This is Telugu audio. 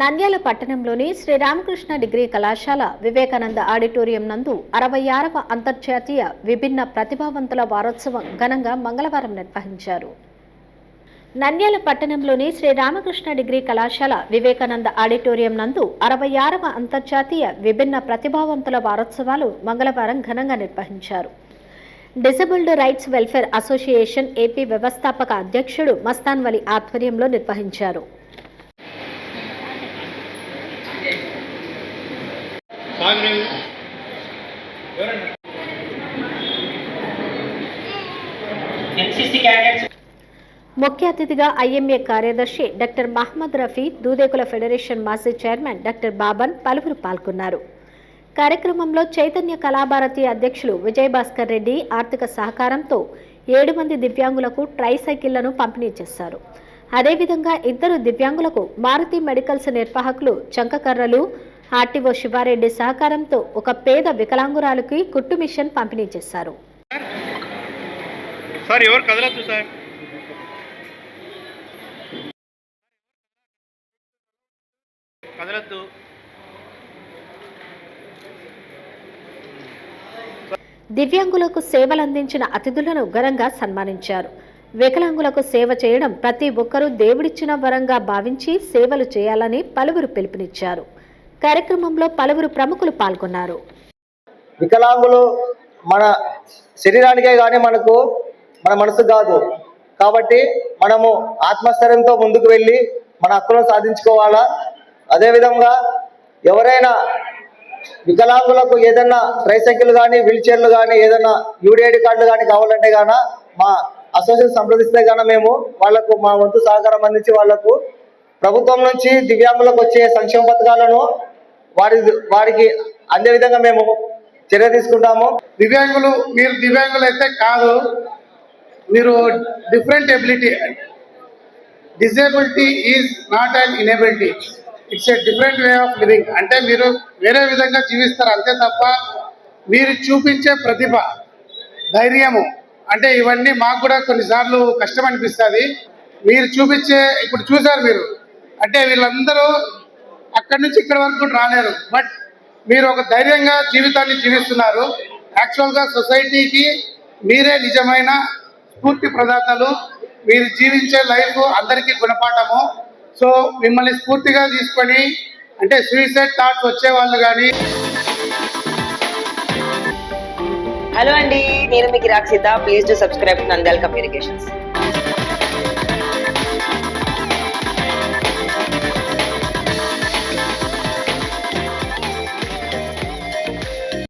నంద్యాల పట్టణంలోని శ్రీరామకృష్ణ డిగ్రీ కళాశాల వివేకానంద ఆడిటోరియం నందు అరవై ఆరవ అంతర్జాతీయ విభిన్న ప్రతిభావంతుల వారోత్సవం ఘనంగా మంగళవారం నిర్వహించారు. నంద్యాల పట్టణంలోని శ్రీరామకృష్ణ డిగ్రీ కళాశాల వివేకానంద ఆడిటోరియం నందు అరవై ఆరవ అంతర్జాతీయ విభిన్న ప్రతిభావంతుల వారోత్సవాలు మంగళవారం ఘనంగా నిర్వహించారు. Disabled rights welfare association AP వ్యవస్థాపక అధ్యక్షుడు మస్తాన్ వలి ఆధ్వర్యంలో నిర్వహించారు. NCC cadets. ముఖ్య అతిథిగా ఐఎంఏ కార్యదర్శి డాక్టర్ మహమ్మద్ రఫీ దూదేకుల ఫెడరేషన్ మాజీ చైర్మన్ డాక్టర్ బాబన్ పలువురు పాల్గొన్నారు. కార్యక్రమంలో చైతన్య కళాభారతి అధ్యక్షులు విజయభాస్కర్ రెడ్డి ఆర్థిక సహకారంతో ఏడు మంది దివ్యాంగులకు ట్రై సైకిళ్ళను పంపిణీ చేశారు. అదేవిధంగా ఇద్దరు దివ్యాంగులకు మారుతి మెడికల్స్ నిర్వాహకులు చంకకర్రలు ఆర్టీఓ శివారెడ్డి సహకారంతో ఒక పేద వికలాంగురాలకి కుట్టు మిషన్ పంపిణీ చేశారు. సార్ ఎవరు కదలద్దు సార్? కదలద్దు. దివ్యాంగులకు సేవలందించిన అతిథులను ఘనంగా సన్మానించారు. వికలాంగులకు సేవ చేయడం ప్రతి ఒక్కరూ దేవుడిచ్చిన వరంగా భావించి సేవలు చేయాలని పలువురు పిలుపునిచ్చారు. కార్యక్రమంలో పలువురు ప్రముఖులు పాల్గొన్నారు. వికలాంగులు మన శరీరానికే కానీ మనకు మన మనసు కాదు. కాబట్టి మనము ఆత్మస్థైర్యంతో ముందుకు వెళ్ళి మన హక్కులను సాధించుకోవాలా? అదేవిధంగా ఎవరైనా వికలాంగులకు ఏదైనా ట్రైసైకిల్ కానీ వీల్ చైర్లు కానీ ఏదైనా యూడిఐడి కార్డులు కానీ కావాలంటే గాన మా అసోసియేషన్ సంప్రదిస్తే గాన మేము వాళ్ళకు మా వంతు సహకారం అందించి వాళ్ళకు ప్రభుత్వం నుంచి దివ్యాంగులకు వచ్చే సంక్షేమ పథకాలను వారి వారికి అందే విధంగా మేము చర్య తీసుకుంటాము. దివ్యాంగులు మీరు దివ్యాంగులు అయితే కాదు మీరు different ability disability is not and inability it's a different way of living అంటే మీరు వేరే విధంగా జీవిస్తారు అంతే తప్ప మీరు చూపించే ప్రతిభ ధైర్యము అంటే ఇవన్నీ మాకు కూడా కొన్నిసార్లు కష్టం అనిపిస్తుంది. మీరు చూపించే ఇప్పుడు చూసారు మీరు అంటే వీళ్ళందరూ అక్కడి నుంచి ఇక్కడ వరకు రాలేరు. బట్ మీరు ఒక ధైర్యంగా జీవితాన్ని జీవిస్తున్నారు. యాక్చువల్గా సొసైటీకి మీరే నిజమైన స్ఫూర్తి ప్రదాతలు. మీరు జీవించే లైఫ్ అందరికీ గుణపాఠము. సో మిమ్మల్ని స్ఫూర్తిగా తీసుకొని అంటే సూసైడ్ థాట్స్ వచ్చేవాళ్ళు కానీ హలో అండి నేను మీకు Rakshitha. Please to subscribe Nandal communications